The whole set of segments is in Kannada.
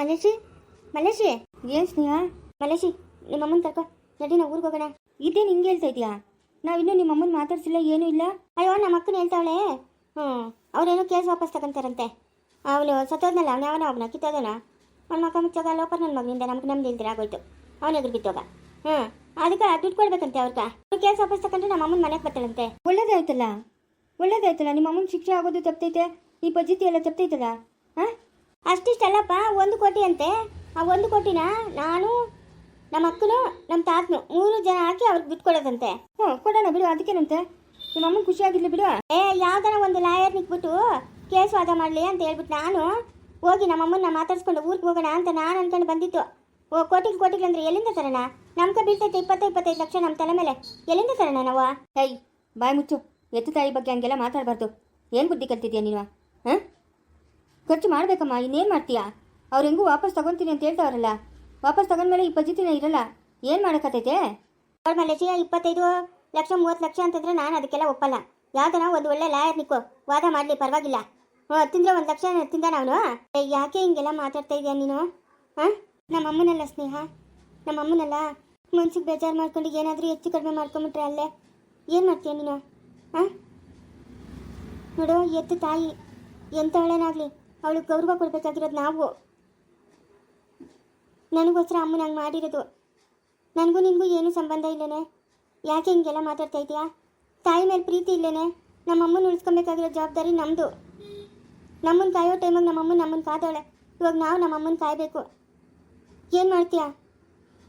ಮಲೇಶಿ ಮಲೇಶಿ ಏನು ಸ್ನೇಹ? ಮಲೇಶಿ ನಿಮ್ಮ ಅಮ್ಮನ ಕರ್ಕೊ, ನಡಿ ನಾವು ಊರಿಗೆ ಹೋಗೋಣ. ಇದೇ ಹಿಂಗೆ ಹೇಳ್ತಾ ನಾವು ಇನ್ನೂ ನಿಮ್ಮ ಅಮ್ಮನ ಮಾತಾಡ್ಸಿಲ್ಲ, ಏನೂ ಇಲ್ಲ. ಅಯ್ಯೋ ನಮ್ಮ ಅಕ್ಕನ ಹೇಳ್ತಾವಳೆ. ಹ್ಞೂ ಅವ್ರೇನೋ ಕೇಸ್ ವಾಪಸ್ ತಗೊಂತಾರಂತೆ. ಅವನು ಸತ್ತೋದ್ನಲ್ಲ, ಅವ್ನು ಯಾವನ ಅವನ ಕಿತ್ತೋದನ? ಅವ್ನ ಮಕ್ಕ ಮುಚ್ಚೋಗ ಲೋಪರ್ ನನ್ನ ಮಗನಿಂದ, ನಮ್ಗೆ ನಮ್ದು ಇಲ್ದಿರ, ಆಗೋಯ್ತು. ಅವನ ಎದುರು ಬಿತ್ತೋಗ ಹ್ಞೂ ಅದಕ್ಕೆ ದುಡ್ಡು ಕೊಡ್ಬೇಕಂತೆ ಅವ್ರಿಗೆ. ಕೇಸ್ ವಾಪಸ್ ತಗೊಂಡ್ರೆ ನಮ್ಮ ಅಮ್ಮನ ಮನೆಗೆ ಬರ್ತಾಳಂತೆ. ಒಳ್ಳೇದಾಯ್ತಲ್ಲ? ಒಳ್ಳೇದಾಯ್ತಲ್ಲ? ನಿಮ್ಮ ಅಮ್ಮನ ಶಿಕ್ಷೆ ಆಗೋದು ತಪ್ತೈತೆ? ಈ ಪದ್ಧತಿ ಎಲ್ಲ ತಪ್ತೈತಲ್ಲ? ಹಾಂ? ಅಷ್ಟಿಷ್ಟಲ್ಲಪ್ಪ, ಒಂದು ಕೋಟಿ ಅಂತೆ. ಆ ಒಂದು ಕೋಟಿನ ನಾನು, ನಮ್ಮ ಅಕ್ಕನು, ನಮ್ಮ ತಾತನು ಮೂರು ಜನ ಹಾಕಿ ಅವ್ರಿಗೆ ದುಡ್ಡು ಕೊಡೋದಂತೆ. ಹ್ಞೂ, ಕೊಡೋಣ ಬಿಡು, ಅದಕ್ಕೇನಂತೆ? ನಿಮ್ಮ ಅಮ್ಮನ ಖುಷಿಯಾಗಿರ್ಲಿ ಬಿಡು. ಏ ಯಾವ್ದಾರ ಒಂದು ಲಾಯರ್ ನಿಕ್ಬಿಟ್ಟು ಕೇಸ್ ವಾದ ಮಾಡಲಿ ಅಂತ ಹೇಳ್ಬಿಟ್ಟು ನಾನು ಹೋಗಿ ನಮ್ಮ ಅಮ್ಮನ್ನ ಮಾತಾಡ್ಸ್ಕೊಂಡು ಊರಿಗೆ ಹೋಗೋಣ ಅಂತ ನಾನು ಅನ್ಕೊಂಡು ಬಂದಿತ್ತು ಓ, ಕೋಟಿಗೆ ಕೋಟಿಗೆ ಅಂದ್ರೆ ಎಲ್ಲಿಂದ ತರೋಣ? ನಮ್ಗೆ ಬೀಳ್ತೈತೆ ಇಪ್ಪತ್ತು ಇಪ್ಪತ್ತೈದು ಲಕ್ಷ ನಮ್ಮ ತಲೆ ಮೇಲೆ. ಎಲ್ಲಿಂದ ತರೋಣ ನಾವು? ಹೈ ಬಾಯ್ ಮುಚ್ಚು. ಎತ್ತು ತಾಯಿ ಬಗ್ಗೆ ಹಂಗೆಲ್ಲ ಮಾತಾಡಬಾರ್ದು. ಏನು ಬುದ್ಧಿ ಕಲ್ತಿದ್ಯಾ ನೀನು, ಹಾಂ? ಖರ್ಚು ಮಾಡಬೇಕಮ್ಮ, ಇನ್ನೇನು ಮಾಡ್ತೀಯಾ? ಅವ್ರು ಹೆಂಗೂ ವಾಪಸ್ ತಗೊಂತೀನಿ ಅಂತ ಹೇಳ್ತಾವ್ರಲ್ಲ. ವಾಪಸ್ ತಗೊಂಡ್ಮೇಲೆ ಈ ಪದ್ಧತಿನೇ ಇರಲ್ಲ. ಏನು ಮಾಡೋಕ್ಕತ್ತೈತೆ ಅವ್ರ ಮಲೇಶಿಯ ಇಪ್ಪತ್ತೈದು ಲಕ್ಷ, ಮೂವತ್ತು ಲಕ್ಷ ಅಂತಂದ್ರೆ ನಾನು ಅದಕ್ಕೆಲ್ಲ ಒಪ್ಪಲ್ಲ. ಯಾವ್ದನ ಒಂದು ಒಳ್ಳೆ ಲಾಯರ್ ನಿಕ್ಕು, ವಾದ ಮಾಡಲಿ, ಪರವಾಗಿಲ್ಲ. ಹ್ಞೂ ತಿಂದ್ರೆ ಒಂದು ಲಕ್ಷ ತಿಂದ ನಾನು? ಯಾಕೆ ಹಿಂಗೆಲ್ಲ ಮಾತಾಡ್ತಾ ಇದೀಯ ನೀನು? ಹಾಂ? ನಮ್ಮ ಅಮ್ಮನಲ್ಲ ಸ್ನೇಹ. ನಮ್ಮ ಅಮ್ಮನಲ್ಲ ಮನ್ಸಿಗೆ ಬೇಜಾರು ಮಾಡ್ಕೊಂಡು ಏನಾದರೂ ಹೆಚ್ಚು ಕಡಿಮೆ ಮಾಡ್ಕೊಂಬಿಟ್ರೆ ಅಲ್ಲೇ. ಏನು ಮಾಡ್ತೀಯ ನೀನು? ಹಾಂ? ನೋಡು, ಎತ್ತು ತಾಯಿ ಎಂಥವಳೇನಾಗಲಿ ಅವಳಿಗೆ ಗೌರವ ಕೊಡಬೇಕಾಗಿರೋದು ನಾವು. ನನಗೋಸ್ಕರ ಅಮ್ಮನ ಹಂಗೆ ಮಾಡಿರೋದು. ನನಗೂ ನಿನಗೂ ಏನೂ ಸಂಬಂಧ ಇಲ್ಲೇನೆ. ಯಾಕೆ ಹಿಂಗೆಲ್ಲ ಮಾತಾಡ್ತಾ ಇದೆಯಾ ತಾಯಿ ಮೇಲೆ ಪ್ರೀತಿ ಇಲ್ಲೇನೆ. ನಮ್ಮ ಅಮ್ಮನ ಉಳಿಸ್ಕೊಬೇಕಾಗಿರೋ ಜವಾಬ್ದಾರಿ ನಮ್ಮದು ನಮ್ಮನ್ನು ಕಾಯೋ ಟೈಮಾಗ ನಮ್ಮ ಅಮ್ಮನ ನಮ್ಮನ್ನು ಕಾದಾಳೆ. ಇವಾಗ ನಾವು ನಮ್ಮ ಅಮ್ಮನ ಕಾಯಬೇಕು. ಏನು ಮಾಡ್ತೀಯಾ?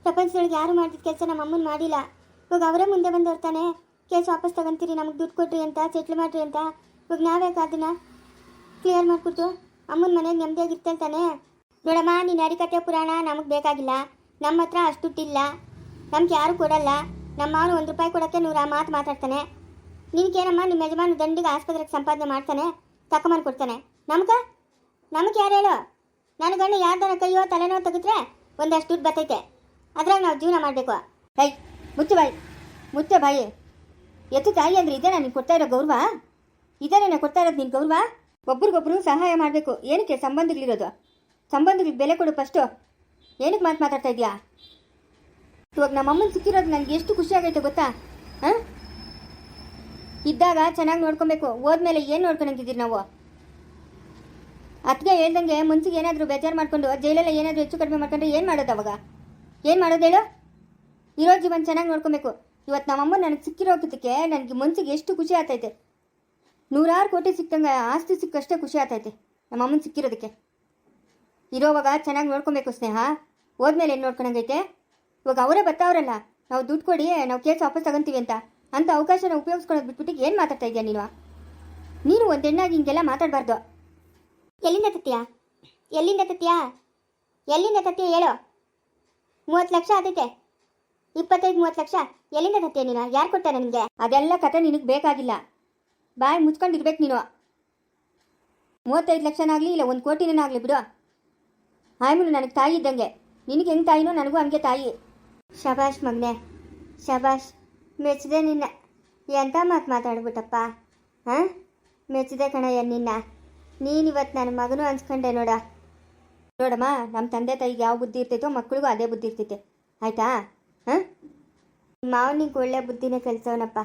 ಪ್ರಪಂಚದೊಳಗೆ ಯಾರು ಮಾಡಿದ ಕೆಲಸ ನಮ್ಮಮ್ಮನ ಮಾಡಿಲ್ಲ. ಇವಾಗ ಅವರೇ ಮುಂದೆ ಬಂದು ತಾನೆ. ಕೇಸ್ ವಾಪಸ್ ತಗೊಂತೀರಿ, ನಮಗೆ ದುಡ್ಡು ಕೊಟ್ರಿ ಅಂತ ಸೆಟ್ಲ್ ಮಾಡಿರಿ ಅಂತ. ಇವಾಗ ನಾವ್ಯಾಕೆ ಅದನ್ನ ಕ್ಲಿಯರ್ ಮಾಡ್ಕೊಡ್ತು ಅಮ್ಮನ ಮನೆ ನೆಮ್ಮದಿಯಾಗಿರ್ತೇನೆ ತಾನೆ ನೋಡಮ್ಮ, ನೀನು ಹರಿಕತೆ ಪುರಾಣ ನಮಗೆ ಬೇಕಾಗಿಲ್ಲ. ನಮ್ಮ ಹತ್ರ ಅಷ್ಟು ದುಡ್ಡಿಲ್ಲ. ನಮ್ಗೆ ಯಾರು ಕೊಡಲ್ಲ. ನಮ್ಮ ಅವನು ಒಂದು ರೂಪಾಯಿ ಕೊಡೋಕ್ಕೆ ನೂರ ಮಾತು ಮಾತಾಡ್ತಾನೆ. ನಿನಗೇನಮ್ಮ ನಿಮ್ಮ ಯಜಮಾನ ದಂಡಿಗೆ ಆಸ್ಪತ್ರೆಗೆ ಸಂಪಾದನೆ ಮಾಡ್ತಾನೆ, ತಕೊಂಬಂದು ಕೊಡ್ತಾನೆ. ನಮ್ಗೆ? ನಮಗೆ ಯಾರು ಹೇಳು? ನನ್ನ ಗಂಡು ಯಾರ್ದಾರ ಕೈಯೋ ತಲೆನೋ ತೆಗೆದ್ರೆ ಒಂದಷ್ಟು ದುಡ್ಡು ಬರ್ತೈತೆ. ಅದ್ರಾಗ ನಾವು ಜೀವನ ಮಾಡಬೇಕು. ಐ ಮುಚ್ಚು ಬಾಯಿ. ಮುಚ್ಚೆ ಬಾಯಿ. ಎತ್ತು ತಾಯಿ ಅಂದ್ರೆ ಇದೇನಾ ನೀನು ಕೊಡ್ತಾ ಇರೋ ಗೌರವ? ಇದೇನೇನ ಕೊಡ್ತಾ ಇರೋದು ನಿನ್ನ ಗೌರವ? ಒಬ್ರಿಗೊಬ್ರು ಸಹಾಯ ಮಾಡಬೇಕು. ಏನಕ್ಕೆ ಸಂಬಂಧಗಳಿರೋದು? ಸಂಬಂಧಗಳಿಗೆ ಬೆಲೆ ಕೊಡು ಫಸ್ಟು ಏನಕ್ಕೆ ಮಾತು ಮಾತಾಡ್ತಾ ಇದೆಯಾ ಇವಾಗ ನಮ್ಮಮ್ಮನ ಸಿಕ್ಕಿರೋದು ನನಗೆ ಎಷ್ಟು ಖುಷಿ ಆಗೈತೆ ಗೊತ್ತಾ? ಹಾಂ? ಇದ್ದಾಗ ಚೆನ್ನಾಗಿ ನೋಡ್ಕೊಬೇಕು. ಹೋದ್ಮೇಲೆ ಏನು ನೋಡ್ಕೊಳಂಗಿದ್ದೀರಿ ನಾವು? ಅತ್ಗೆ ಹೇಳ್ದಂಗೆ ಮನ್ಸಿಗೆ ಏನಾದರೂ ಬೇಜಾರು ಮಾಡಿಕೊಂಡು ಜೈಲೆಲ್ಲ ಏನಾದರೂ ಹೆಚ್ಚು ಕಡಿಮೆ ಮಾಡ್ಕೊಂಡ್ರೆ ಏನು ಮಾಡೋದು ಅವಾಗ? ಏನು ಮಾಡೋದು ಹೇಳು? ಇರೋ ಜೀವನ ಚೆನ್ನಾಗಿ ನೋಡ್ಕೊಬೇಕು. ಇವತ್ತು ನಮ್ಮಮ್ಮ ನನಗೆ ಸಿಕ್ಕಿರೋದಕ್ಕೆ ನನಗೆ ಮನ್ಸಿಗೆ ಎಷ್ಟು ಖುಷಿ ಆಗ್ತೈತೆ. ನೂರಾರು ಕೋಟಿ ಸಿಕ್ಕಂಗೆ ಆಸ್ತಿ ಸಿಕ್ಕಷ್ಟೇ ಖುಷಿ ಆಗ್ತೈತೆ ನಮ್ಮ ಅಮ್ಮನ ಸಿಕ್ಕಿರೋದಕ್ಕೆ. ಇರೋವಾಗ ಚೆನ್ನಾಗಿ ನೋಡ್ಕೊಬೇಕು ಸ್ನೇಹ. ಹೋದ್ಮೇಲೆ ಏನು ನೋಡ್ಕೊಳಂಗೈತೆ? ಇವಾಗ ಅವರೇ ಬರ್ತಾವ್ರಲ್ಲ. ನಾವು ದುಡ್ಡು ಕೊಡಿ ನಾವು ಕೇಸ್ ವಾಪಸ್ ತಗೊಂತೀವಿ ಅಂತ. ಅಂತ ಅವಕಾಶನ ಉಪಯೋಗಿಸ್ಕೊಳಕ್ ಬಿಟ್ಬಿಟ್ಟು ಏನು ಮಾತಾಡ್ತಾ ಇದೆಯಾ ನೀನು? ನೀನು ಒಂದು ಹೆಣ್ಣಾಗಿ ಹಿಂಗೆಲ್ಲ ಮಾತಾಡಬಾರ್ದು. ಎಲ್ಲಿಂದ ತತ್ತೀಯಾ ಎಲ್ಲಿಂದ ತತ್ತೀಯಾ ಎಲ್ಲಿಂದ ತತ್ತೀಯ ಹೇಳು. ಮೂವತ್ತು ಲಕ್ಷ ಆದೈತೆ ಇಪ್ಪತ್ತೈದು ಮೂವತ್ತು ಲಕ್ಷ. ಎಲ್ಲಿಂದ ತತ್ತೀಯ ನೀನು? ಯಾರು ಕೊಡ್ತಾರೆ ನನಗೆ? ಅದೆಲ್ಲ ಕತೆ ನಿನಗೆ ಬೇಕಾಗಿಲ್ಲ. ಬಾಯ್ ಮುಚ್ಕೊಂಡಿರ್ಬೇಕು ನೀನು. ಮೂವತ್ತೈದು ಲಕ್ಷನಾಗಲಿ ಇಲ್ಲ ಒಂದು ಕೋಟಿನಾಗಲಿ ಬಿಡು. ಆಯ್ಮನು ನನಗೆ ತಾಯಿ ಇದ್ದಂಗೆ. ನಿನಗೆ ಹೆಂಗೆ ತಾಯಿನೋ ನನಗೂ ಹಂಗೆ ತಾಯಿ. ಶಬಾಷ್ ಮಗನೆ, ಶಬಾಷ್, ಮೆಚ್ಚಿದೆ ನಿನ್ನ. ಎಂಥ ಮಾತು ಮಾತಾಡ್ಬಿಟ್ಟಪ್ಪ? ಹಾಂ? ಮೆಚ್ಚಿದೆ ಕಣಯ್ಯ ನಿನ್ನ. ನೀನಿವತ್ತು ನನ್ನ ಮಗನೂ ಅನ್ಸ್ಕೊಂಡೆ ನೋಡ. ನೋಡಮ್ಮ ನಮ್ಮ ತಂದೆ ತಾಯಿಗೆ ಯಾವ ಬುದ್ಧಿ ಇರ್ತೈತೋ ಮಕ್ಕಳಿಗೂ ಅದೇ ಬುದ್ಧಿ ಇರ್ತೈತೆ. ಆಯ್ತಾ? ಹಾಂ? ಮಾವನಿಗೆ ಒಳ್ಳೆ ಬುದ್ಧಿನೇ ಕಲಿಸೋನಪ್ಪ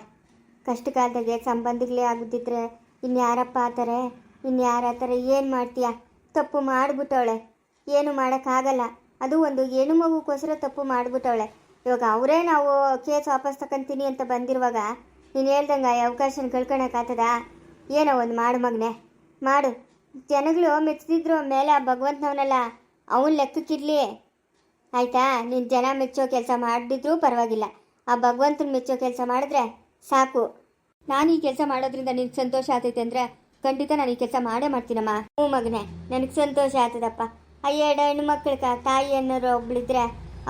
ಕಷ್ಟ ಕಾಲದಾಗೆ ಸಂಬಂಧಿಗಳೇ ಆಗುತ್ತಿದ್ರೆ ಇನ್ಯಾರಪ್ಪ ಆತಾರೆ? ಇನ್ಯಾರ ಆತಾರೆ? ಏನು ಮಾಡ್ತೀಯ? ತಪ್ಪು ಮಾಡಿಬಿಟ್ಟವಳೆ. ಏನು ಮಾಡೋಕ್ಕಾಗಲ್ಲ. ಅದು ಒಂದು ಹೆಣ್ಣು ಮಗುಗೋಸ್ಕರ ತಪ್ಪು ಮಾಡಿಬಿಟ್ಟವಳೆ. ಇವಾಗ ಅವರೇ ನಾವು ಕೇಸ್ ವಾಪಸ್ ತಗೊಂತೀನಿ ಅಂತ ಬಂದಿರುವಾಗ ನೀನು ಹೇಳ್ದಂಗೆ ಆ ಅವಕಾಶನ ಕಳ್ಕೊಳಕ್ಕಾಗ್ತದಾ ಏನೋ ಒಂದು ಮಾಡು ಮಗನೆ. ಮಾಡು. ಜನಗಳು ಮೆಚ್ಚಿದ್ರು ಮೇಲೆ ಆ ಭಗವಂತನವನಲ್ಲ, ಅವನ ಲೆಕ್ಕಕ್ಕಿರಲಿ. ಆಯಿತಾ? ನೀನು ಜನ ಮೆಚ್ಚೋ ಕೆಲಸ ಮಾಡಿದ್ರು ಪರವಾಗಿಲ್ಲ. ಆ ಭಗವಂತನ ಮೆಚ್ಚೋ ಕೆಲಸ ಮಾಡಿದ್ರೆ ಸಾಕು. ನಾನು ಈ ಕೆಲಸ ಮಾಡೋದ್ರಿಂದ ನಿನಗೆ ಸಂತೋಷ ಆಗ್ತೈತೆ ಅಂದರೆ ಖಂಡಿತ ನಾನು ಈ ಕೆಲಸ ಮಾಡೇ ಮಾಡ್ತೀನಮ್ಮ. ಹ್ಞೂ ಮಗನೇ, ನನಗೆ ಸಂತೋಷ ಆಗ್ತದಪ್ಪ. ಅಯ್ಯ ಎರಡು ಹೆಣ್ಣು ಮಕ್ಕಳಿಗೆ ತಾಯಿ ಅನ್ನೋರು ಒಬ್ಳಿದ್ರೆ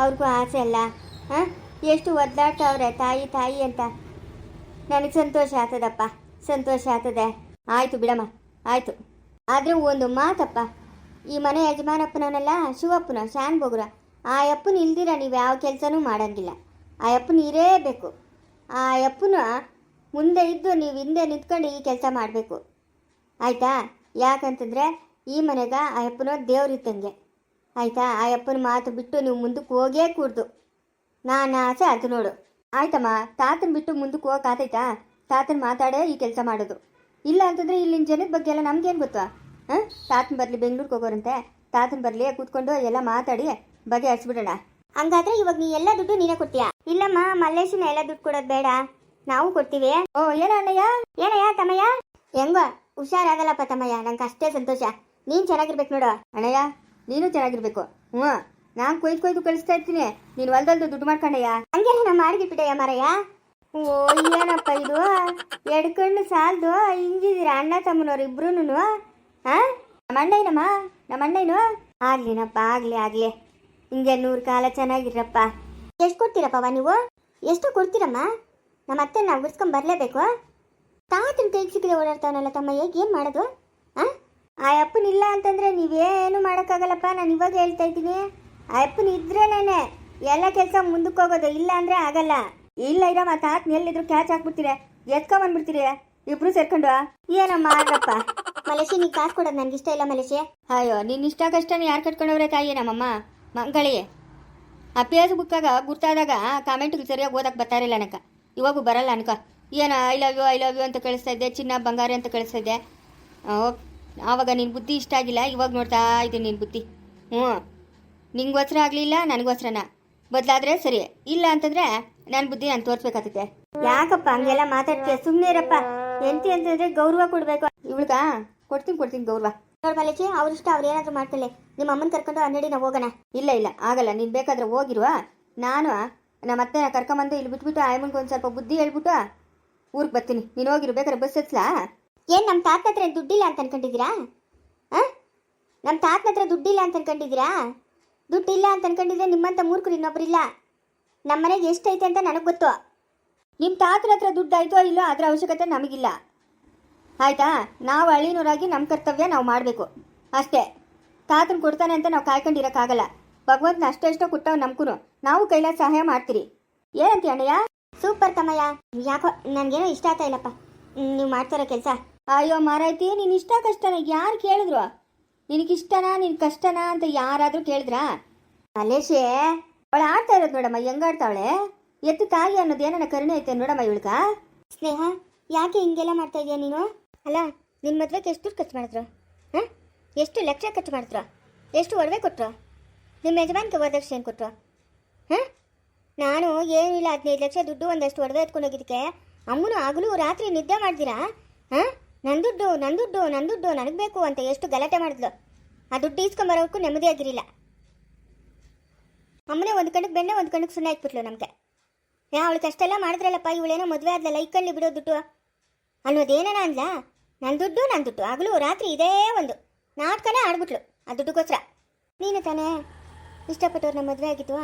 ಅವ್ರಿಗೂ ಆಸೆ ಅಲ್ಲ. ಹಾಂ? ಎಷ್ಟು ಒದ್ದಾಡ್ತಾವ್ರೆ ತಾಯಿ ತಾಯಿ ಅಂತ. ನನಗೆ ಸಂತೋಷ ಆಗ್ತದಪ್ಪ. ಸಂತೋಷ ಆಗ್ತದೆ. ಆಯಿತು ಬಿಡಮ್ಮ, ಆಯಿತು. ಆದರೆ ಒಂದು ಮಾತಪ್ಪ. ಈ ಮನೆ ಯಜಮಾನಪ್ಪನವನಲ್ಲ ಶಿವಪ್ಪನ, ಶಾನ್ ಬೋಗುರ. ಆ ಅಪ್ಪನ ಇಲ್ದಿರ ನೀವು ಯಾವ ಕೆಲಸನೂ ಮಾಡಂಗಿಲ್ಲ. ಆ ಅಪ್ಪನ ಇರೇಬೇಕು ಆ ಅಪ್ಪನ ಮುಂದೆ ಇದ್ದು ನೀವು ಹಿಂದೆ ನಿಂತ್ಕೊಂಡು ಈ ಕೆಲಸ ಮಾಡಬೇಕು. ಆಯಿತಾ? ಯಾಕಂತಂದರೆ ಈ ಮನೆಗೆ ಆ ಅಪ್ಪನ ದೇವ್ರಿದ್ದಂಗೆ ಆಯಿತಾ? ಆ ಅಪ್ಪನ ಮಾತು ಬಿಟ್ಟು ನೀವು ಮುಂದಕ್ಕೆ ಹೋಗೇ ಕೂಡ್ದು ನಾನು ಆಸೆ ಅದು ನೋಡು. ಆಯ್ತಮ್ಮ, ತಾತನ ಬಿಟ್ಟು ಮುಂದಕ್ಕೆ ಹೋಗಕ್ಕಾತೈತಾ ತಾತನ ಮಾತಾಡೇ ಈ ಕೆಲಸ ಮಾಡೋದು. ಇಲ್ಲ ಅಂತಂದರೆ ಇಲ್ಲಿನ ಜನದ ಬಗ್ಗೆ ಎಲ್ಲ ನಮಗೇನು ಗೊತ್ತಾ? ಹಾಂ? ತಾತನ ಬರಲಿ ಬೆಂಗ್ಳೂರಿಗೆ ಹೋಗೋರಂತೆ. ತಾತನ ಬರಲಿ ಕೂತ್ಕೊಂಡು ಎಲ್ಲ ಮಾತಾಡಿ ಬಗೆ ಹರಿಸ್ಬಿಡೋಣ ಹಂಗಾದ್ರೆ ಇವಾಗ ನೀ ಎಲ್ಲ ದುಡ್ಡು ನೀನೇ ಕೊಡ್ತೀಯಾ? ಇಲ್ಲಮ್ಮ ಮಲ್ಲೇಶನ ಎಲ್ಲ ದುಡ್ಡು ಕೊಡೋದು ಬೇಡ. ನಾವು ಕೊಡ್ತೀವಿ. ಓ ಏನ ಅಣ್ಣಯ್ಯ? ಏನಯ್ಯ ತಮ್ಮಯ್ಯ? ಹೆಂಗೋ ಹುಷಾರಾಗಲ್ಲಪ್ಪ ತಮ್ಮಯ್ಯ ನಂಗೆ ಅಷ್ಟೇ ಸಂತೋಷ. ನೀನು ಚೆನ್ನಾಗಿರ್ಬೇಕು ನೋಡು. ಅಣ್ಣಯ್ಯ ನೀನು ಚೆನ್ನಾಗಿರ್ಬೇಕು. ಹ್ಞೂ ನಾನು ಕೊಯ್ದು ಕೊಯ್ದು ಕಳಿಸ್ತಾ ಇರ್ತೀನಿ. ನೀನು ಹೊಲ್ದಲ್ದು ದುಡ್ಡು ಮಾಡ್ಕೊಂಡಯ್ಯ. ಹಂಗೆ ನಾನು ಮಾಡಿಬಿಟ್ಟಯ್ಯ ಮಾರಯ್ಯ? ಓ ಏನಪ್ಪ ಇದು? ಎರಡು ಕಣ್ಣು ಸಾಲದು ಹಿಂಗಿದ್ದೀರ ಅಣ್ಣ ತಮ್ಮನವ್ರು ಇಬ್ರು ಹಾ ನಮ್ಮ ಅಣ್ಣಯ್ಯನಮ್ಮ ನಮ್ಮ ಅಣ್ಣಯ್ಯನು ಆಗ್ಲಿನಪ್ಪ ಆಗ್ಲಿ ಆಗ್ಲಿ. ಹಿಂಗೆ ನೂರು ಕಾಲ ಚೆನ್ನಾಗಿರಪ್ಪ. ಎಷ್ಟು ಕೊಡ್ತೀರಪ್ಪ ನೀವು? ಎಷ್ಟು ಕೊಡ್ತೀರಮ್ಮ? ನಮ್ಮ ಅತ್ತೆ ನಾವು ಬಿಡ್ಸ್ಕೊಂಡ್ ಬರಲೇಬೇಕು. ತಾತನ ಕೈಗೆ ಸಿಕ್ಕದೆ ಓಡಾಡ್ತಾವನಲ್ಲ ಹೇಗೆ ಏನು ಮಾಡೋದು? ಆ? ಆ ಅಪ್ಪನಿಲ್ಲ ಅಂತಂದರೆ ನೀವೇನು ಮಾಡೋಕ್ಕಾಗಲ್ಲಪ್ಪ? ನಾನು ಇವಾಗ ಹೇಳ್ತಾ ಇದ್ದೀನಿ. ಆ ಅಪ್ಪನ ನಾನೇ ಎಲ್ಲ ಕೆಲಸ ಮುಂದಕ್ಕೆ ಹೋಗೋದು. ಇಲ್ಲ ಅಂದರೆ ಆಗಲ್ಲ. ಇಲ್ಲ ಇರಮ್ಮ, ತಾತನ ಎಲ್ಲಿದ್ರು ಕ್ಯಾಚ್ ಹಾಕ್ಬಿಡ್ತೀರಿ. ಎತ್ಕೊಂಬಂದ್ಬಿಡ್ತೀರಿ ಇಬ್ರು ಸೇರ್ಕೊಂಡು. ಏನಮ್ಮ ಆಗಪ್ಪ ಮಲೇಶಿ ನೀ ಕಾಸು ಕೊಡೋದು ನನಗಿಷ್ಟ ಇಲ್ಲ ಮಲೇಶಿ? ಅಯ್ಯೋ ನಿನ್ನ ಇಷ್ಟ ಕಷ್ಟನ ಯಾರು ಕಟ್ಕೊಂಡವ್ರೆ ತಾಯಿ ನಮ್ಮಮ್ಮ? ಮಂಗಳಿ ಆ ಬುಕ್ಕಾಗ ಗುರ್ತಾದಾಗ ಕಾಮೆಂಟ್ಗಳು ಸರಿಯಾಗಿ ಓದಕ್ಕೆ ಬರ್ತಾರಿಲ್ಲ ಅನಕ. ಇವಾಗೂ ಬರಲ್ಲ ಅನ್ಕ. ಏನು I love you I love you ಅಂತ ಕಳಿಸ್ತಾ ಇದ್ದೆ ಚಿನ್ನ ಬಂಗಾರ ಅಂತ ಕಳಿಸ್ತಾ ಇದ್ದೆ. ಆವಾಗ ನಿನ್ನ ಬುದ್ಧಿ ಇಷ್ಟ ಆಗಿಲ್ಲ ಇವಾಗ ನೋಡ್ತಾ ಇದ್ದೀನಿ ನಿನ್ನ ಬುದ್ಧಿ. ಹ್ಞೂ. ನಿಂಗೋಸ್ರ ಆಗಲಿಲ್ಲ ನನಗೆ ವಸ್ತ್ರನ ಬದಲಾದ್ರೆ ಸರಿ. ಇಲ್ಲ ಅಂತಂದ್ರೆ ನನ್ನ ಬುದ್ಧಿ ನಾನು ತೋರಿಸ್ಬೇಕಾಗುತ್ತೆ ಯಾಕಪ್ಪ ಹಂಗೆಲ್ಲ ಮಾತಾಡ್ತೀಯ? ಸುಮ್ಮನೆ ಇರಪ್ಪ. ಎಂತಿ ಅಂತಂದ್ರೆ ಗೌರವ ಕೊಡಬೇಕು. ಇವಳಿಗ ಕೊಡ್ತೀನಿ ಕೊಡ್ತೀನಿ ಗೌರವ. ನೋಡ್ ಮಲೇಶಿ ಅವ್ರಿಷ್ಟ ಅವ್ರು ಏನಾದ್ರು ಮಾಡ್ಕೊಳ್ಳಿ ನಿಮ್ಮ ಅಮ್ಮನ ಕರ್ಕೊಂಡು ಹನ್ನೆರಡಿ ನಾವು ಹೋಗೋಣ. ಇಲ್ಲ ಇಲ್ಲ, ಆಗಲ್ಲ. ನೀನು ಬೇಕಾದ್ರೆ ಹೋಗಿರುವ. ನಾನು ನಮ್ಮ ಅತ್ತೆ ಕರ್ಕೊಂಬಂದು ಇಲ್ಲಿ ಬಿಟ್ಬಿಟ್ಟು ಆಯಮ್ಮನ್ಗೆ ಒಂದು ಸ್ವಲ್ಪ ಬುದ್ಧಿ ಹೇಳ್ಬಿಟ್ಟು ಊರಿಗೆ ಬರ್ತೀನಿ. ನೀನು ಹೋಗಿರು, ಬೇಕಾದ್ರೆ ಬಸ್ ಹತ್ಲಾ ಏನು ನಮ್ಮ ತಾತನ ಹತ್ರ ದುಡ್ಡಿಲ್ಲ ಅಂತ ಅನ್ಕೊಂಡಿದ್ದೀರಾ? ಹಾಂ ನಮ್ಮ ತಾತನ ಹತ್ರ ದುಡ್ಡಿಲ್ಲ ಅಂತ ಅನ್ಕೊಂಡಿದ್ದೀರಾ? ದುಡ್ಡಿಲ್ಲ ಅಂತ ಅನ್ಕೊಂಡಿದ್ರೆ ನಿಮ್ಮಂಥ ಮೂರ್ಖರು ಇನ್ನೊಬ್ರಿಲ್ಲ. ನಮ್ಮ ಮನೆಗೆ ಎಷ್ಟೈತೆ ಅಂತ ನನಗೆ ಗೊತ್ತು. ನಿಮ್ಮ ತಾತನ ಹತ್ರ ದುಡ್ಡು ಆಯ್ತೋ ಇಲ್ಲೋ ಅದರ ಅವಶ್ಯಕತೆ ನಮಗಿಲ್ಲ. ಆಯ್ತಾ? ನಾವು ಹಳ್ಳಿನೂರಾಗಿ ನಮ್ಮ ಕರ್ತವ್ಯ ನಾವು ಮಾಡಬೇಕು. ಅಷ್ಟೇ. ತಾತನ ಕೊಡ್ತಾನೆ ಅಂತ ನಾವು ಕಾಯ್ಕೊಂಡಿರೋಕ್ಕಾಗಲ್ಲ. ಭಗವಂತನ ಅಷ್ಟೋ ಎಷ್ಟೋ ಕೊಟ್ಟವ್ ನಮ್ಗೂ ನಾವು ಕೈಲಾದ ಸಹಾಯ ಮಾಡ್ತೀರಿ. ಏನಂತೀಯ ಅಣ್ಣಯ್ಯ? ಸೂಪರ್ ತಮ್ಮಯ್ಯ. ಯಾಕೋ ನನಗೇನೋ ಇಷ್ಟ ಆಗ್ತಾ ಇಲ್ಲಪ್ಪ. ನೀವು ಮಾಡ್ತಾರೋ ಕೆಲಸ. ಅಯ್ಯೋ ಮಾರಾಯ್ತಿ ನೀನು ಇಷ್ಟ ಕಷ್ಟನ ಯಾರು ಕೇಳಿದ್ರು? ನಿನಗಿಷ್ಟನಾ ನಿನ್ ಕಷ್ಟನಾ ಅಂತ ಯಾರಾದರೂ ಕೇಳಿದ್ರಾ? ಮಲೇಶೇ ಅವಳು ಆಡ್ತಾ ಇರೋದು ನೋಡಮ್ಮ ಹೆಂಗಾಡ್ತಾವಳೆ? ಎತ್ತು ತಾಯಿ ಅನ್ನೋದು ಏನನ್ನ ಕರುಣೆ ಐತೆ ನೋಡಮ್ಮ ಇವಳ್ಗ? ಸ್ನೇಹ ಯಾಕೆ ಹಿಂಗೆಲ್ಲ ಮಾಡ್ತಾ ಇದೀಯ ನೀನು? ಅಲ್ಲ ನಿನ್ನ ಮದುವೆಗೆ ಎಷ್ಟು ದುಡ್ಡು ಖರ್ಚು ಮಾಡಿದ್ರು? ಹಾಂ? ಎಷ್ಟು ಲಕ್ಷ ಖರ್ಚು ಮಾಡಿದ್ರು? ಎಷ್ಟು ಒಡವೆ ಕೊಟ್ಟರು ನಿಮ್ಮ ಯಜಮಾನ್ಗೆ ವರದಕ್ಷಿಣೆ ಕೊಟ್ಟರು ಹಾಂ? ನಾನು ಏನಿಲ್ಲ ಹದಿನೈದು ಲಕ್ಷ ದುಡ್ಡು ಒಂದಷ್ಟು ಒಡವೆ ಎತ್ಕೊಂಡು ಹೋಗಿದ್ದಕ್ಕೆ. ಅಮ್ಮನು ಆಗಲೂ ರಾತ್ರಿ ನಿದ್ದೆ ಮಾಡ್ದಿರಾ? ಹಾಂ? ನನ್ನ ದುಡ್ಡು ನನ್ನ ದುಡ್ಡು ನನ್ನ ದುಡ್ಡು ನನಗೆ ಬೇಕು ಅಂತ ಎಷ್ಟು ಗಲಾಟೆ ಮಾಡಿದ್ಲು. ಆ ದುಡ್ಡು ಇಸ್ಕೊಂಬರೋಕ್ಕೂ ನೆಮ್ಮದಿಯಾಗಿರಲಿಲ್ಲ ಅಮ್ಮನೇ ಒಂದು ಕಣಕ್ಕೆ ಬೆಣ್ಣೆ, ಒಂದು ಕಣಕ್ಕೆ ಸುಣ್ಣ ಇಟ್ಬಿಟ್ಲು ನಮಗೆ. ಯಾ, ಅವಳು ಕಷ್ಟೆಲ್ಲ ಮಾಡಿದ್ರಲ್ಲಪ್ಪ, ಇವಳೇನೋ ಮದುವೆ ಆದ್ಲಲ್ಲ ಲೈಕಲ್ಲಿ ಬಿಡೋ ದುಡ್ಡು. ಅನ್ನೋದೇನೋ ಅಂದ್ಲ? ನನ್ನ ದುಡ್ಡು ನನ್ನ ದುಡ್ಡು. ಆಗಲೂ ರಾತ್ರಿ ಇದೇ ಒಂದು. ನಾಟಕನೇ ಆಡ್ಬಿಟ್ಲು. ಆ ದುಡ್ಡುಗೋಸ್ಕರ. ನೀನು ತಾನೇ ಇಷ್ಟಪಟ್ಟವ್ರನ್ನ ಮದುವೆ ಆಗಿತ್ತು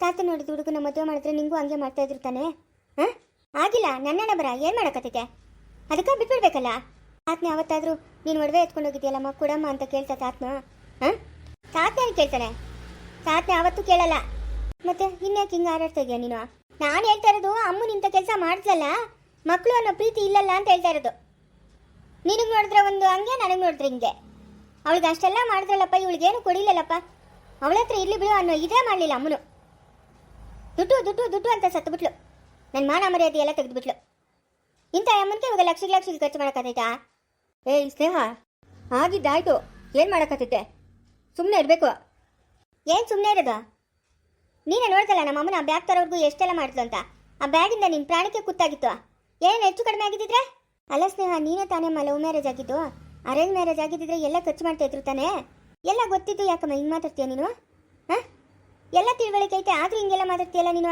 ತಾತ ನೋಡಿದ ಹುಡುಗನ ಮದುವೆ ಮಾಡಿದ್ರೆ ನಿಂಗೂ ಹಂಗೆ ಮಾಡ್ತಾ ಇದ್ರು ತಾನೇ? ಹಾಂ? ಆಗಿಲ್ಲ. ನನ್ನಣ್ಣ ಬರ. ಏನು ಮಾಡೋಕತ್ತಿದ್ದೆ? ಅದಕ್ಕೆ ಬಿಟ್ಬಿಡ್ಬೇಕಲ್ಲ? ತಾತನ ಯಾವತ್ತಾದ್ರೂ ನೀನು ಒಡವೆ ಎತ್ಕೊಂಡು ಮಗ ಕೊಡಮ್ಮ ಅಂತ ಕೇಳ್ತಾ ತಾತ್ನ ಹಾಂ? ತಾತನ ಕೇಳ್ತಾನೆ? ತಾತನ ಯಾವತ್ತೂ ಕೇಳಲ್ಲ. ಮತ್ತೆ ಇನ್ಯಾಕೆ ಹಿಂಗೆ ಆಡಾಡ್ತಾ ಇದೆಯಾ ನೀನು? ನಾನು ಹೇಳ್ತಾ ಇರೋದು ಅಮ್ಮನ ಇಂಥ ಕೆಲಸ ಮಾಡ್ತಲ್ಲ ಮಕ್ಕಳು ಅನ್ನೋ ಪ್ರೀತಿ ಇಲ್ಲಲ್ಲ ಅಂತ ಹೇಳ್ತಾ ಇರೋದು. ನಿನಗೆ ನೋಡಿದ್ರೆ ಒಂದು ಹಂಗೆ, ನನಗೆ ನೋಡಿದ್ರೆ ಹಿಂಗೆ. ಅವಳಿಗೆ ಅಷ್ಟೆಲ್ಲ ಮಾಡಿದ್ರಲ್ಲಪ್ಪ ಇವಳಿಗೇನು ಕೊಡಿಲ್ಲಲ್ಲಪ್ಪ. ಅವಳ ಹತ್ರ ಇರಲಿ ಬಿಡು ಅನ್ನೋ ಇದೇ ಮಾಡಲಿಲ್ಲ ಅಮ್ಮನು. ದುಡ್ಡು ದುಡ್ಡು ದುಡ್ಡು ಅಂತ ಸತ್ತುಬಿಟ್ಲು. ನನ್ನ ಮಾನ ಮರ್ಯಾದೆ ಎಲ್ಲ ತೆಗೆದುಬಿಟ್ಲು. ಇಂಥ ಅಮ್ಮನಿಗೆ ಇವಾಗ ಲಕ್ಷ ಲಕ್ಷ ಖರ್ಚು ಮಾಡೋಕ್ಕಾಗೈತಾ? ಏ, ಸ್ನೇಹ, ಆಗಿದ್ದಾಯ್ತು. ಏನು ಮಾಡೋಕ್ಕತ್ತೈತೆ ಸುಮ್ಮನೆ ಇರಬೇಕು. ಏನು ಸುಮ್ಮನೆ ಇರೋದು? ನೀನೇ ನೋಡ್ತಲ್ಲ ನಮ್ಮ ಅಮ್ಮನ ಆ ಬ್ಯಾಗ್ ತರೋರ್ಗು ಎಷ್ಟೆಲ್ಲ ಮಾಡಿದ್ಲು ಅಂತ. ಆ ಬ್ಯಾಗಿಂದ ನಿನ್ನ ಪ್ರಾಣಕ್ಕೆ ಕುತ್ತಾಗಿತ್ತು. ಏನು ಹೆಚ್ಚು ಕಡಿಮೆ ಆಗಿದ್ದಿದ್ರೆ? ಅಲ್ಲ ಸ್ನೇಹ, ನೀನೇ ತಾನೇ ಲವ್ ಮ್ಯಾರೇಜ್ ಆಗಿದ್ದು? ಅರೇಂಜ್ ಮ್ಯಾರೇಜ್ ಆಗಿದ್ದಿದ್ರೆ ಎಲ್ಲ ಖರ್ಚು ಮಾಡ್ತಾ ಇದ್ರು ತಾನೇ? ಎಲ್ಲ ಗೊತ್ತಿದ್ದು ಯಾಕಮ್ಮ ಹಿಂಗೆ ಮಾತಾಡ್ತೀಯ ನೀನು? ಹಾಂ? ಎಲ್ಲ ತಿಳುವಳಿಕೆ ಐತೆ, ಆದರೂ ಹಿಂಗೆಲ್ಲ ಮಾತಾಡ್ತೀಯಲ್ಲ ನೀನು?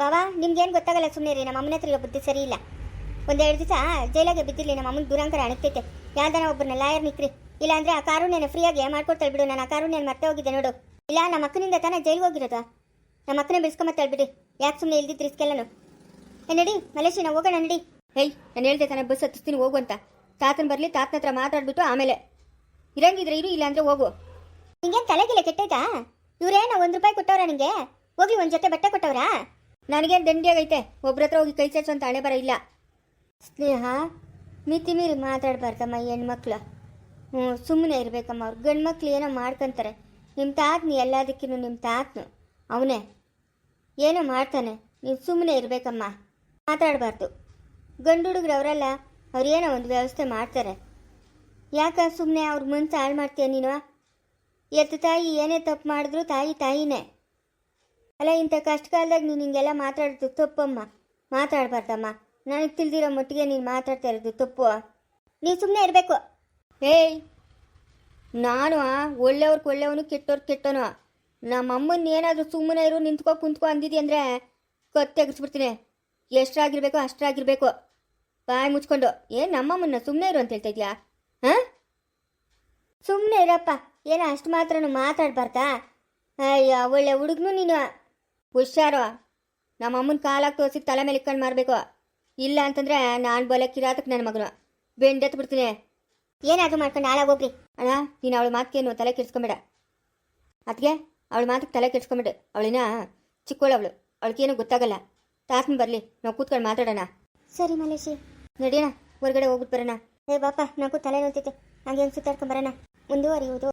ಬಾವಾ, ನಿಮ್ಗೇನು ಗೊತ್ತಾಗಲ್ಲ ಸುಮ್ಮನೆ ರೀ ನಮ್ಮ ಅಮ್ಮನ ಹತ್ರ ಬುದ್ಧಿ ಸರಿ ಇಲ್ಲ. ಒಂದೆರಡು ದಿವಸ ಜೈಲಾಗೆ ಬಿದ್ದಿರಲಿ ನಮ್ಮ ಅಮ್ಮನ ದುರಂಕರ ಅಣಗ್ತೈತೆ ಯಾವ್ದಾನ ಒಬ್ಬರನ್ನ ಲಾಯರ್ ನಿಕ್ರಿ ಇಲ್ಲಾಂದ್ರೆ ಆ ಕಾರುಣ್ಯನ ಫ್ರೀಯಾಗಿ ಮಾಡ್ಕೊಡ್ತಾಳೆ ಬಿಡು, ನಾನು ಆ ಕಾರುಣ್ಯನ ಮತ್ತೆ ಹೋಗಿದ್ದೆ ನೋಡು. ಇಲ್ಲ, ನಮ್ಮ ಅಕ್ಕನಿಂದ ತಾನೇ ಜೈಲಿಗೆ ಹೋಗಿರೋದು? ನಮ್ಮ ಅಕ್ಕನೇ ಬಿಡಿಸ್ಕೊಂಬತ್ತಾಳ್ಬಿಡಿ ಯಾಕೆ ಸುಮ್ಮನೆ ಇಲ್ದಿದ್ದು ರಿಸ್ಕೆಲ್ಲನು ನಡಿ, ಮಲೇಶಿ, ನಾವು ಹೋಗೋಣ, ನಡಿ. ಹೇಯ್ ನಾನು ಹೇಳ್ದೆ ತಾನೇ ಬಸ್ ಹತ್ತಿಸ್ತೀನಿ ಹೋಗು ಅಂತ. ತಾತನ ಬರಲಿ ತಾತನ ಹತ್ರ ಮಾತಾಡ್ಬಿಟ್ಟು ಆಮೇಲೆ. ಇರಂಗಿದ್ರೆ ಇರು ಇಲ್ಲ ಅಂದ್ರೆ ಹೋಗು. ನಿಂಗೇನು ತಲೆಗಿಲ್ಲ ಕೆಟ್ಟೈತಾ? ಇವ್ರೇನ ಒಂದು ರೂಪಾಯಿ ಕೊಟ್ಟವ್ರ ನಿಂಗೆ? ಹೋಗಿ ಒಂದು ಜೊತೆ ಬಟ್ಟೆ ಕೊಟ್ಟವ್ರಾ? ನನಗೇನು ದಂಡಿಯಾಗೈತೆ. ಒಬ್ರ ಹತ್ರ ಹೋಗಿ ಕೈ ಅಂತ ಹಣೆ ಬರ ಇಲ್ಲ. ಸ್ನೇಹ ಮಿತಿ ಮೀರಿ ಮಾತಾಡ್ಬಾರ್ದಮ್ಮ ಹೆಣ್ಮಕ್ಳು. ಹ್ಞೂ ಸುಮ್ಮನೆ ಇರಬೇಕಮ್ಮ ಅವ್ರು. ಗಂಡು ಮಕ್ಳು ಏನೋ ಮಾಡ್ಕೊಂತಾರೆ. ನಿಮ್ಮ ತಾತನು ಎಲ್ಲದಕ್ಕಿನ್ನು ನಿಮ್ಮ ತಾತನು. ಅವನೇ. ಏನೋ ಮಾಡ್ತಾನೆ. ನೀವು ಸುಮ್ಮನೆ ಇರಬೇಕಮ್ಮ. ಮಾತಾಡಬಾರ್ದು. ಗಂಡು ಹುಡುಗ್ರು ಅವರೆಲ್ಲ ಅವ್ರೇನೋ ಒಂದು ವ್ಯವಸ್ಥೆ ಮಾಡ್ತಾರೆ. ಯಾಕ ಸುಮ್ಮನೆ ಅವ್ರ ಮನ್ಸು ಹಾಳು ಮಾಡ್ತೀಯ ನೀನು? ಎತ್ತ ತಾಯಿ ಏನೇ ತಪ್ಪು ಮಾಡಿದ್ರು ತಾಯಿ ತಾಯಿನೇ. ಅಲ್ಲ, ಇಂಥ ಕಷ್ಟ ಕಾಲದಾಗ ನೀನು ಹಿಂಗೆಲ್ಲ ಮಾತಾಡೋದು ತಪ್ಪಮ್ಮ. ಮಾತಾಡಬಾರ್ದಮ್ಮ. ನನಗೆ ತಿಳಿದಿರೋ ಮಟ್ಟಿಗೆ ನೀನು ಮಾತಾಡ್ತಾ ಇರೋದು ತಪ್ಪು. ನೀನು ಸುಮ್ಮನೆ ಇರಬೇಕು. ಏಯ್! ನಾನು ಒಳ್ಳೆಯವ್ರಿಗೆ ಒಳ್ಳೆಯವನು ಕೆಟ್ಟವ್ರು ಕೆಟ್ಟವನು ನಮ್ಮ ಅಮ್ಮನ ಏನಾದರೂ ಸುಮ್ಮನೆ ಇರು, ನಿಂತ್ಕೊ, ಕುಂತ್ಕೊ ಅಂದಿದ್ದಿ ಅಂದರೆ ಕತ್ತೆಗಿಸ್ಬಿಡ್ತೀನಿ. ಎಷ್ಟಾಗಿರ್ಬೇಕು ಅಷ್ಟಾಗಿರ್ಬೇಕು ಬಾಯಿ ಮುಚ್ಕೊಂಡು ಏನು ನಮ್ಮಮ್ಮನ್ನ ಸುಮ್ಮನೆ ಇರು ಅಂತ ಹೇಳ್ತಾ ಇದೆಯಾ? ಹಾಂ? ಸುಮ್ಮನೆ ಇರಪ್ಪ. ಏನೋ, ಅಷ್ಟು ಮಾತ್ರನು ಮಾತಾಡ್ಬಾರ್ದಾ? ಅಯ್ಯ, ಒಳ್ಳೆ ಹುಡುಗನು ನೀನು. ಹುಷಾರು. ನಮ್ಮಮ್ಮನ ಕಾಲಾಗ ತೋರಿಸಿ ತಲೆ ಮೇಲೆ ಇಕ್ಕೊಂಡು ಮಾರಬೇಕು. ಇಲ್ಲ ಅಂತಂದ್ರೆ ನಾನು ಬಲೆ ಕಿರಾತಕ್ಕೆ ನನ್ನ ಮಗನು ಬೆಂಡೆತ್ತು ಬಿಡ್ತೀನಿ. ಏನಾದರೂ ಮಾಡ್ಕೊಂಡು ಹಾಳಾಗೋಗ್ರಿ ಅಣ್ಣ, ನೀನು ಅವಳ ಮಾತಕ್ಕೇನು ತಲೆ ಕೆಡ್ಸ್ಕೊಂಬೇಡ. ಅದಕ್ಕೆ ಅವಳ ಮಾತಿಗೆ ತಲೆ ಕೆಡ್ಸ್ಕೊಂಬೇಡ. ಅವಳಿನ ಅವಳು. ಅವಳಿಗೇನು ಗೊತ್ತಾಗಲ್ಲ. ತಾತನ ಬರಲಿ. ನಾವು ಕೂತ್ಕೊಂಡು ಮಾತಾಡೋಣ. ಸರಿ ಮಲೇಶಿ. ನಡಿಯೋಣ ಹೊರಗಡೆ ಹೋಗ್ಬಿಟ್ಟು ಬರೋಣ. ಏ ಬಾಪ ನಾಕು ತಲೆ ನೋಡ್ತೈತೆ ಹಂಗೆ ಸುತ್ತಾಡ್ಕೊಂಡ್ ಬರೋಣ. ಮುಂದುವರಿಯುವುದು.